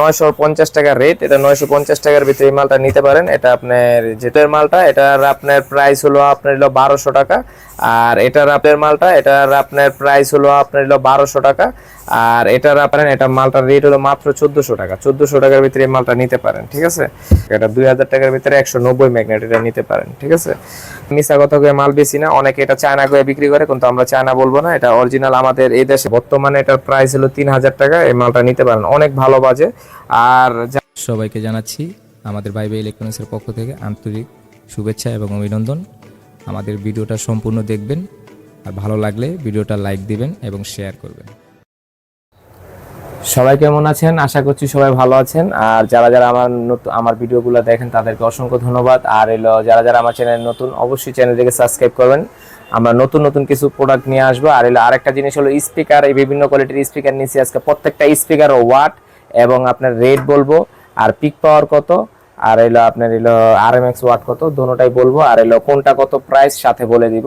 নয়শো পঞ্চাশ টাকার রেট এটা নয়শো পঞ্চাশ টাকার ভিতরে এই মালটা নিতে পারেন। এটা আপনার যেটার মালটা, এটার আপনার প্রাইস হলো আপনার বারোশো টাকা। আর আপনার মালটা, এটার আপনার প্রাইস হলো আপনার বারোশো টাকা। আর এটার আপনার, এটা মালটার রেট হলো মাত্র টাকা। টাকার ভিতরে এই মালটা নিতে পারেন, ঠিক আছে? এটা দুই হাজার টাকার ভিতরে একশো নব্বই নিতে পারেন, ঠিক আছে? মিশা কথা করে মাল বেশি না, অনেকে এটা চায়না করে বিক্রি করে, কিন্তু আমরা চায়না বলব না। এটা অরিজিনাল আমাদের এই দেশে বর্তমানে এটার প্রাইস হলো তিন হাজার টাকা, এই মালটা নিতে পারেন। অনেক ভালো বাজে। আর সবাইকে জানাচ্ছি আমাদের বাইবে ইলেকট্রনিক্সের পক্ষ থেকে আন্তরিক শুভেচ্ছা এবং অভিনন্দন। আমাদের ভিডিওটা সম্পূর্ণ দেখবেন। আর ভালো লাগলে ভিডিওটা লাইক দিবেন এবং শেয়ার করবেন। সবাই কেমন আছেন? আশা করছি সবাই ভালো আছেন। আর যারা যারা আমার নতুন আমার ভিডিওগুলো দেখেন তাদেরকে অসংখ্য ধন্যবাদ। আর এলো যারা যারা আমার চ্যানেল নতুন অবশ্যই চ্যানেলটিকে সাবস্ক্রাইব করবেন। আমরা নতুন নতুন কিছু প্রোডাক্ট নিয়ে আসব। আর এলো আরেকটা জিনিস হলো স্পিকার এই বিভিন্ন কোয়ালিটির স্পিকার নিয়েছি আজকে। প্রত্যেকটা স্পিকার ওয়াট এবং আপনার রেট বলব, আর পিক পাওয়ার কত, আর এলো আপনার এলো আর এম এক্স ওয়াট কত দোনোটাই বলব, আর এলো কোনটা কত প্রাইস সাথে বলে দিব।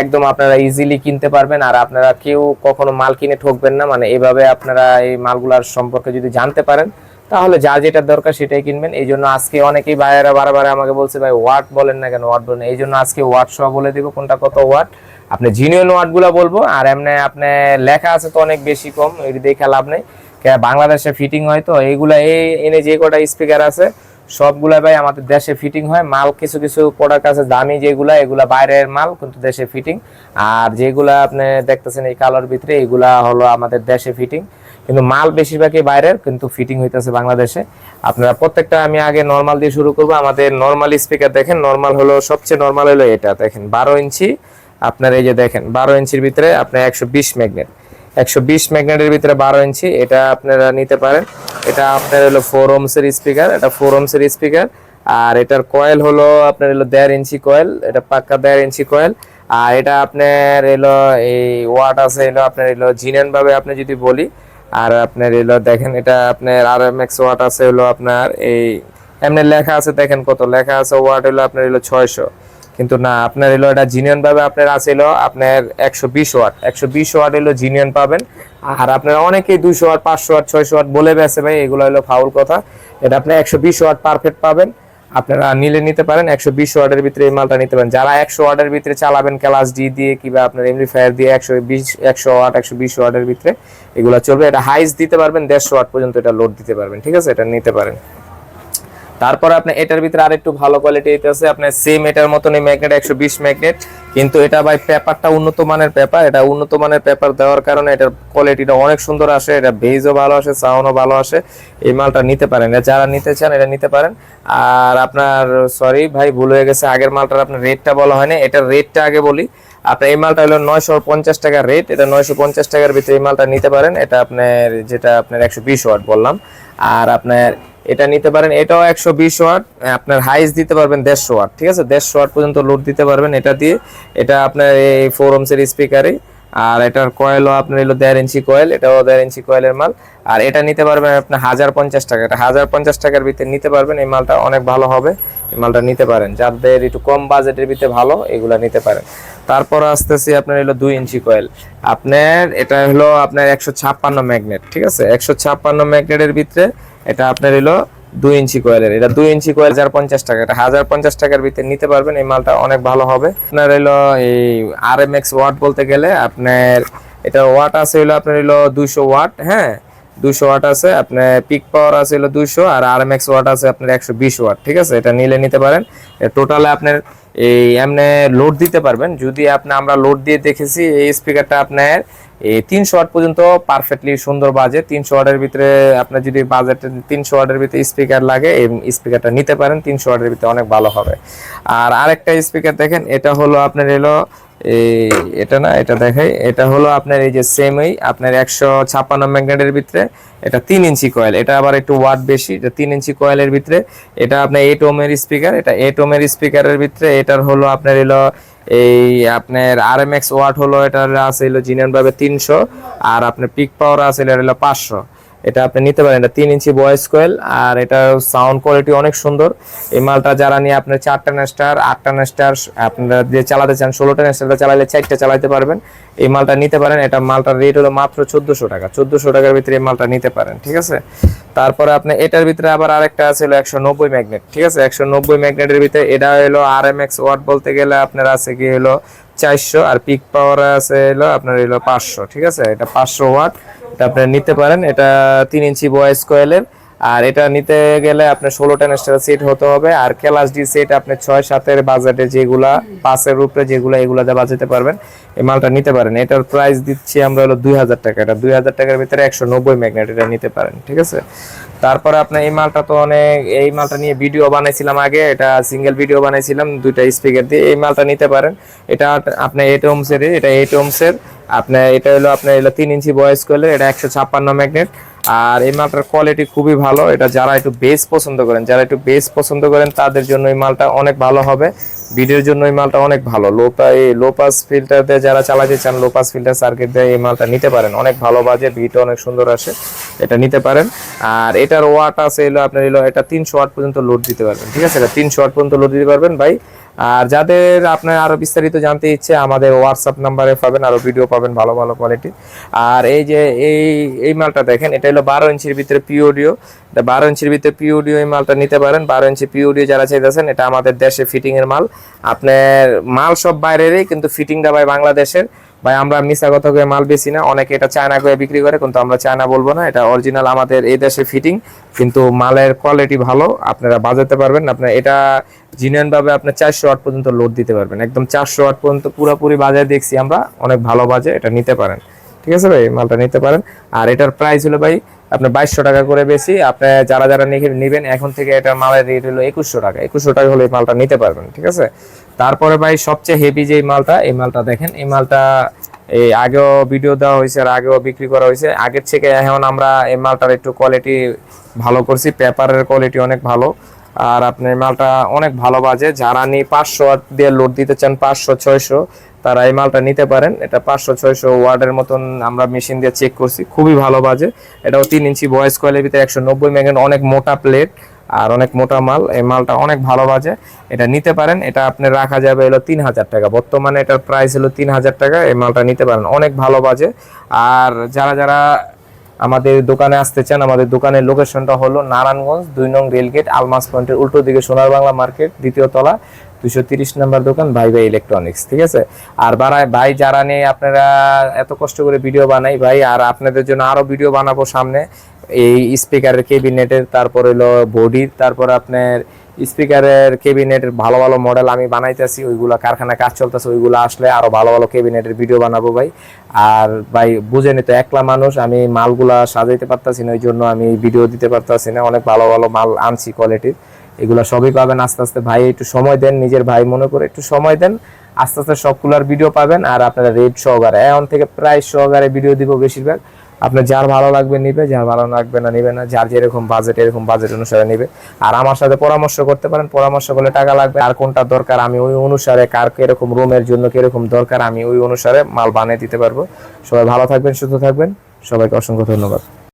একদম আপনারা ইজিলি কিনতে পারবেন, আর আপনারা কেউ কখনো মাল কিনে ঠকবেন না মানে এভাবে আপনারা এই মালগুলার সম্পর্কে যদি জানতে পারেন, তাহলে যা যেটা দরকার সেটাই কিনবেন। এই জন্য আজকে অনেকেই ভাইয়েরা বারবার আমাকে বলছে, ভাই ওয়াট বলেন না কেন ওয়াট বলেন এই জন্য আজকে ওয়াট সহ বলে দিব, কোনটা কত ওয়াট আপনি জিনিয়ন ওয়াটগুলো বলব, আর এমনি আপনি লেখা আছে তো অনেক বেশি কম এটি দেখে লাভ নেই। বাংলাদেশে ফিটিং হয় তো, এইগুলা এই, এনে যে কটা স্পিকার আছে, সবগুলা ভাই আমাদের দেশে ফিটিং হয়। মাল কিছু কিছু প্রোডাক্ট আছে, দামি যেগুলা, এগুলা বাইরের মাল, কিন্তু দেশে ফিটিং আর যেগুলা আপনি দেখতেছেন এই কালোর ভিতরে, এগুলা হলো আমাদের দেশে ফিটিং কিন্তু মাল বেশিরভাগই বাইরের, কিন্তু ফিটিং হইতেছে বাংলাদেশে। আপনারা প্রত্যেকটা আমি আগে নর্মাল দিয়ে শুরু করব। আমাদের নর্মাল স্পিকার দেখেন নর্মাল হলো সবচেয়ে নর্মাল হলো এটা। দেখেন, বারো ইঞ্চি, আপনার এই যে দেখেন, বারো ইঞ্চির ভিতরে আপনার একশো বিশ ম্যাগনেট একশো বিশ ম্যাগনেটের ভিতরে বারো ইঞ্চি, এটা আপনারা নিতে পারেন। এটা আপনার হলো ফোর ওমসের স্পিকার এটা ফোর ওমসের স্পিকার আর এটার কয়েল হলো আপনার হলো দেড় ইঞ্চি কয়েল এটা পাক্কা দেড় ইঞ্চি কয়েল আর এটা আপনার এলো এই ওয়াট আছে এলো আপনার জিনেন ভাবে আপনি যদি বলি, আর আপনার এলো দেখেন এটা আপনার আর এম এক্স ওয়াট আছে হলো আপনার এই, এমনি লেখা আছে দেখেন কত, লেখা আছে ওয়াট হলো আপনার এলো ছয়শো। কিন্তু না, আপনার এলো এটা জিনিয়ন ভাবে আপনার আছে এলো আপনার একশো বিশ ওয়াট। একশো বিশ ওয়াট এলো জিনিয়ন পাবেন। আর আপনার অনেকেই দুইশো ওয়াট, পাঁচশো ওয়াট, ছয়শো ওয়াট বলে বেছে ভাই, এগুলো হলো ফাউল কথা। এটা আপনি একশো বিশ ওয়াট পারফেক্ট পাবেন। আপনারা নিলে নিতে পারেন, একশো বিশ ওয়াটের ভিতরে এই মালটা নিতে পারেন। যারা একশো ওয়াটের ভিতরে চালাবেন ক্লাস ডি দিয়ে কিংবা আপনার এমনি ফায়ার দিয়ে একশো বিশ, একশো ওয়াট, একশো বিশ ওয়াটের ভিতরে, এগুলো চলবে। এটা হাইস দিতে পারবেন, দেড়শো ওয়াট পর্যন্ত এটা লোড দিতে পারবেন। ঠিক আছে? এটা নিতে পারেন। তারপরে আপনি এটার ভিতরে আরেকটু ভালো কোয়ালিটি এটা আছে আপনার সেম এটার মতনই ম্যাগনেট একশো বিশ ম্যাগনেট কিন্তু এটা ভাই পেপারটা উন্নত মানের পেপার, এটা উন্নত মানের পেপার দেওয়ার কারণে এটার কোয়ালিটিটা অনেক সুন্দর আসে, এটা বেজও ভালো আসে সাউন্ডও ভালো আসে। এই মালটা নিতে পারেন যারা নিতে চান এটা নিতে পারেন। আর আপনার সরি ভাই, ভুল হয়ে গেছে, আগের মালটার আপনার রেটটা বলা হয়নি, এটার রেটটা আগে বলি। আপনার এই মালটা হলো নয়শো পঞ্চাশ টাকার রেট এটা নয়শো পঞ্চাশ টাকার ভিতরে এই মালটা নিতে পারেন। এটা আপনার যেটা আপনার একশো বিশ ওয়াট বললাম। আর আপনার এটা নিতে পারেন, এটাও একশো বিশ ওয়াট আপনার হাইস দিতে পারবেন দেড়শো ওয়াট ঠিক আছে? দেড়শো ওয়াট পর্যন্ত লোড দিতে পারবেন এটা দিয়ে। এটা আপনার এই ফোর ওমসের স্পিকারই আর এটার কয়েলও আপনার এলো দেড় ইঞ্চি কয়েল এটাও দেড় ইঞ্চি কয়েলের মাল। আর এটা নিতে পারবেন আপনার হাজার পঞ্চাশ টাকা। এটা হাজার পঞ্চাশ টাকার ভিতরে নিতে পারবেন, এই মালটা অনেক ভালো হবে। মালটা নিতে পারেন। যাদের একটু কম বাজেটের ভিতরে ভালো, এগুলা নিতে পারেন। তারপর আসতেছি আপনার হলো দুই ইঞ্চি কয়েল। আপনার এটা হলো আপনার একশো ছাপ্পান্ন ম্যাগনেট, ঠিক আছে? একশো ছাপ্পান্ন ম্যাগনেটের ভিতরে এটা আপনার হলো দুই ইঞ্চি কয়েলের। এটা দুই ইঞ্চি কয়েল হাজার পঞ্চাশ টাকা। এটা হাজার পঞ্চাশ টাকার ভিতরে নিতে পারবেন, এই মালটা অনেক ভালো হবে। আপনার হলো এই আর এম এক্স ওয়াট বলতে গেলে আপনার এটা ওয়াট আছে হলো আপনার হলো দুইশো ওয়াট হ্যাঁ? দুইশো ওয়াট আছে আপনার পিক পাওয়ার আছে হলো দুইশো, আর আর এক্স ওয়াট আছে আপনার একশো বিশ ওয়াট ঠিক আছে? এটা নিলে নিতে পারেন। টোটালে আপনার এই এমনি লোড দিতে পারবেন। যদি আপনি, আমরা লোড দিয়ে দেখেছি, এই স্পিকারটা আপনার এই তিনশো ওয়াট পর্যন্ত পারফেক্টলি সুন্দর বাজে। তিনশো ওয়াটের ভিতরে আপনার যদি বাজেট তিনশো ওয়াটের ভিতরে স্পিকার লাগে, এই স্পিকারটা নিতে পারেন। তিনশো ওয়াটের ভিতরে অনেক ভালো হবে। আর আরেকটা স্পিকার দেখেন, এটা হলো আপনার এলো এই এটা না, এটা দেখাই। এটা হলো আপনার এই যে সেমই আপনার একশো ছাপ্পান্ন ম্যাগনেটের ভিতরে এটা তিন ইঞ্চি কয়েল এটা আবার একটু ওয়াট বেশি, এটা তিন ইঞ্চি কয়েলের ভিতরে। এটা আপনার এইট ওমের স্পিকার এটা এইট ওমের স্পিকারের ভিতরে। এটার হলো আপনার এলো এই আপনার আর এম এক্স ওয়াট হলো, এটার আছে হলো জিনিয়ন তিনশো, আর আপনার পিক পাওয়ার আছে এটা হলো পাঁচশো। এটা আপনি নিতে পারেন। এটা তিন ইঞ্চি ভয়েস কোয়েল আর এটা সাউন্ড কোয়ালিটি অনেক সুন্দর। এই মালটা যারা নিয়ে আপনার চারটা নেস্টার, আটটা নেস্টার, আপনারা দিয়ে চালাতে চান, ষোলোটা নেস্টারটা চালালে চারটা চালাতে পারবেন। এই মালটা নিতে পারেন। এটা মালটার রেট হলো মাত্র চোদ্দশো টাকা। চোদ্দশো টাকার ভিতরে এই মালটা নিতে পারেন, ঠিক আছে? তারপরে আপনি এটার ভিতরে আবার আরেকটা আছে হলো একশো নব্বই ম্যাগনেট, ঠিক আছে? একশো নব্বই ম্যাগনেটের ভিতরে এটা হলো আর এম এক্স ওয়াট বলতে গেলে আপনার আছে কি হলো চারশো আর পিক পাওয়ার আছে হলো আপনার হলো পাঁচশো, ঠিক আছে? এটা পাঁচশো ওয়াট এটা আপনি নিতে পারেন। এটা তিন ইঞ্চি বয়েস কয়েলের আর এটা নিতে গেলে আপনার টেন স্টার সেট হতে হবে। আর ক্লাস ডি সেট আপনি ছয় সাতের বাজেটে যেগুলা, পাঁচের উপরে যেগুলা এগুলাতে বাজাতে পারবেন। এই মালটা নিতে পারেন। এটার প্রাইস দিচ্ছি আমরা হলো দুই হাজার টাকা। এটা দুই হাজার টাকার ভিতরে একশো নব্বই ম্যাগনেট এটা নিতে পারেন, ঠিক আছে? তারপরে আপনার এই মালটা তো অনেক, এই মালটা নিয়ে ভিডিও বানাইছিলাম আগে। এটা সিঙ্গেল ভিডিও বানাইছিলাম, দুইটা স্পিকার দিয়ে। এই মালটা নিতে পারেন। এটা আপনার এইট ওমসের এটা এইট ওমসের আপনার এটা হলো আপনার হলো তিন ইঞ্চি বয়স করলে এটা একশো ছাপ্পান্ন ম্যাগনেট। আর এই মালটার কোয়ালিটি খুবই ভালো। এটা যারা একটু বেস পছন্দ করেন, যারা একটু বেস পছন্দ করেন, তাদের জন্য এই মালটা অনেক ভালো হবে। ভিডিওর জন্য এই মালটা অনেক ভালো। লো এই লো পাস ফিল্টার দিয়ে যারা চালাতে চান লোপাস ফিল্টার সার্কিট দিয়ে এই মালটা নিতে পারেন। অনেক ভালো বাজে বিট অনেক সুন্দর আসে। এটা নিতে পারেন। আর এটার ওয়াট আছে এলো আপনার এলো এটা তিনশো ওয়াট পর্যন্ত লোড দিতে পারবেন। ঠিক আছে? এটা তিনশো ওয়াট পর্যন্ত লোড দিতে পারবেন। ভাই আর যাদের আপনার আরও বিস্তারিত জানতে ইচ্ছে, আমাদের হোয়াটসঅ্যাপ নাম্বারে পাবেন, আরও ভিডিও পাবেন, ভালো ভালো কোয়ালিটি আর এই যে এই এই মালটা দেখেন, এটা হলো বারো ইঞ্চির ভিতরে পিওডিও এটা বারো ইঞ্চির ভিতরে পিওডিও এই মালটা নিতে পারেন। বারো ইঞ্চি পিওডিও যারা চাইতেছেন, এটা আমাদের দেশে ফিটিংয়ের মাল। আপনার মাল সব বাইরেরই, কিন্তু ফিটিংটা ভাই বাংলাদেশের। ভাই, আমরা মিশা কথা করে মাল বেশি না, অনেকে এটা চায়না করে বিক্রি করে, কিন্তু আমরা চায়না বলব না, এটা অরিজিনাল আমাদের এই দেশে ফিটিং কিন্তু মালের কোয়ালিটি ভালো, আপনারা বাজাতে পারবেন, আপনার এটা জিনিয়ান ভাবে আপনার চারশো ওয়াট পর্যন্ত লোড দিতে পারবেন, একদম চারশো ওয়াট পর্যন্ত পুরোপুরি বাজারে দেখছি আমরা, অনেক ভালো বাজে, এটা নিতে পারেন, ঠিক আছে ভাই, মালটা নিতে পারেন, আর এটার প্রাইস হলো ভাই, আপনার বাইশশো টাকা করে বেশি, আপনি যারা যারা নিবেন, এখন থেকে এটা মালের রেট হলো একুশশো টাকা একুশশো টাকা হলে মালটা নিতে পারবেন, ঠিক আছে? তারপরে ভাই সবচেয়ে হেভি যে মালটা, এই মালটা দেখেন, এই মালটা, এই আগেও ভিডিও দেওয়া হয়েছে আর আগেও বিক্রি করা হয়েছে। আগের থেকে এখন আমরা এই মালটার একটু কোয়ালিটি ভালো করছি পেপারের কোয়ালিটি অনেক ভালো। আর আপনার মালটা অনেক ভালো বাজে যারা নিয়ে পাঁচশো দিয়ে লোড দিতে চান, পাঁচশো, ছয়শো। তারা এই মালটা নিতে পারেন। এটা পাঁচশো, ছয়শো ওয়ার্ডের মতন আমরা মেশিন দিয়ে চেক করছি। খুবই ভালো বাজে। এটাও তিন ইঞ্চি ভয়েস কয়েলের ভিতরে একশো নব্বই অনেক মোটা প্লেট আর অনেক মোটা মাল। এই মালটা অনেক ভালো বাজে। এটা নিতে পারেন। এটা আপনি রাখা যাবে হলো তিন হাজার টাকা। বর্তমানে এটার প্রাইস হলো তিন হাজার টাকা। এই মালটা নিতে পারেন। অনেক ভালো বাজে। আর যারা যারা আমাদের দোকানে আসতে চান, আমাদের দোকানের লোকেশনটা হলো নারায়ণগঞ্জ, দুই নং রেলগেট আলমাস পয়েন্টের উল্টো দিকে সোনার বাংলা মার্কেট দ্বিতীয় তলা। দুশো তিরিশ নাম্বার দোকান ভাই ভাই ইলেকট্রনিক্স ঠিক আছে? আর বাড়ায় ভাই, যারা নেই আপনারা এত কষ্ট করে ভিডিও বানাই, ভাই, আর আপনাদের জন্য আরও ভিডিও বানাবো সামনে, এই স্পিকারের কেবিনেটের তারপর হলো বডির, তারপর আপনার স্পিকারের কেবিনেটের ভালো ভালো মডেল আমি বানাইতেছি, ওইগুলো কারখানায় কাজ চলতেছে, ওইগুলো আসলে আরও ভালো ভালো কেবিনেটের ভিডিও বানাবো, ভাই। আর ভাই, বুঝেনি তো, একলা মানুষ, আমি মালগুলা সাজাইতে পারতাছি না ওই জন্য আমি ভিডিও দিতে পারতাছি না, অনেক ভালো ভালো মাল আনছি কোয়ালিটির এগুলো সবই পাবেন আস্তে আস্তে। ভাই, একটু সময় দেন, নিজের ভাই মনে করে একটু সময় দেন। আস্তে আস্তে সবগুলোর ভিডিও পাবেন আর আপনারা রেড সহকারে। এখন থেকে প্রায় সহকারে ভিডিও দিব বেশিরভাগ। আপনার যার ভালো লাগবে নিবে, যার ভালো লাগবে না নিবে না, যার যেরকম বাজেট এরকম বাজেট অনুসারে নিবে। আর আমার সাথে পরামর্শ করতে পারেন, পরামর্শ করলে টাকা লাগবে। আর কোনটা দরকার, আমি ওই অনুসারে কার কীরকম রুমের জন্য কীরকম দরকার, আমি ওই অনুসারে মাল বানিয়ে দিতে পারব। সবাই ভালো থাকবেন, সুস্থ থাকবেন। সবাইকে অসংখ্য ধন্যবাদ।